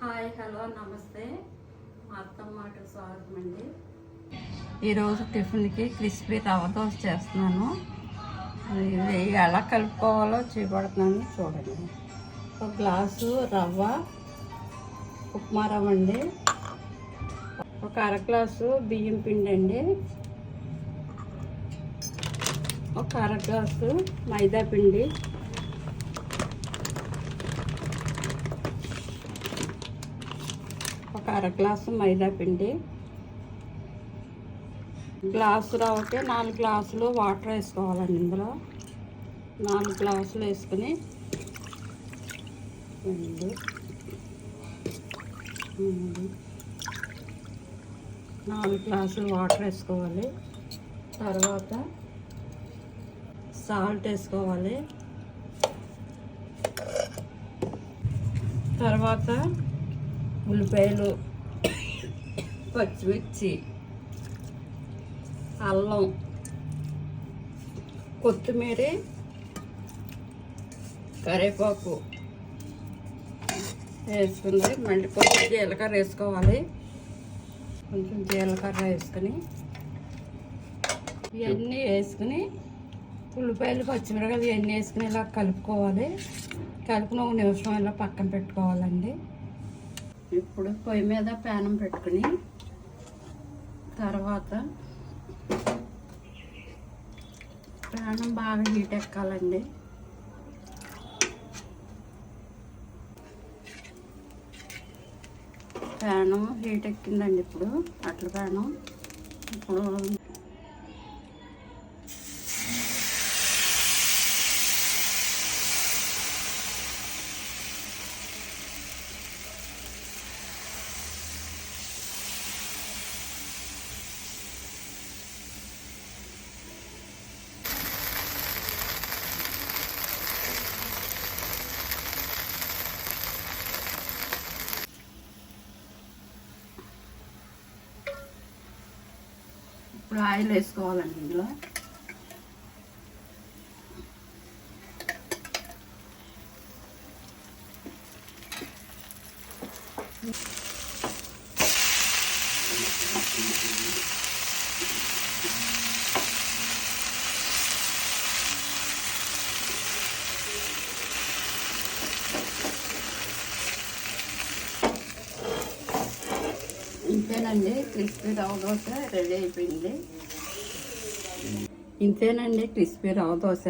Hi hello నమస్తే. మా అత్తమ్మకి స్వాగతం అండి. ఈరోజు టిఫిన్కి క్రిస్పీ రవ్వ దోశ చేస్తున్నాను ఇది ఎలా కలుపుకోవాలో చూపెడుతున్నాను చూడండి. ఒక గ్లాసు రవ్వ ఉప్మా రవ్వ అండి. ఒక అర గ్లాసు బియ్యం పిండి అండి. ఒక అర గ్లాసు మైదా పిండి. ఒక అర గ్లాసు మైదా పిండి. గ్లాసు రవ్వకి నాలుగు గ్లాసులు వాటర్ వేసుకోవాలండి ఇందులో. నాలుగు గ్లాసులు వేసుకుని రెండు నాలుగు గ్లాసులు వాటర్ వేసుకోవాలి. తర్వాత సాల్ట్ వేసుకోవాలి. తర్వాత ఉల్లిపాయలు పచ్చిమిర్చి అల్లం కొత్తిమీర కరివేపాకు వేసుకుంది. మళ్ళీ కొంచెం జీలకర్ర వేసుకోవాలి. కొంచెం జీలకర్ర వేసుకుని ఇవన్నీ వేసుకుని ఉల్లిపాయలు పచ్చిమిరకాయలు ఇవన్నీ వేసుకుని ఇలా కలుపుకోవాలి. కలుపుకుని ఒక నిమిషం ఇలా పక్కన పెట్టుకోవాలండి. ఇప్పుడు పొయ్యి మీద ప్యానం పెట్టుకుని తర్వాత ప్యానం బాగా హీట్ ఎక్కాలండి. ప్యానం హీట్ ఎక్కిందండి ఇప్పుడు అట్ల ప్యానం. ఇప్పుడు ఇప్పుడు ఆయిల్ వేసుకోవాలండి ఇందులో. ఇంతేనండి. క్రిస్పీ రవ దోశ రెడీ అయిపోయింది. ఇంతేనండి క్రిస్పీ రవ దోశ.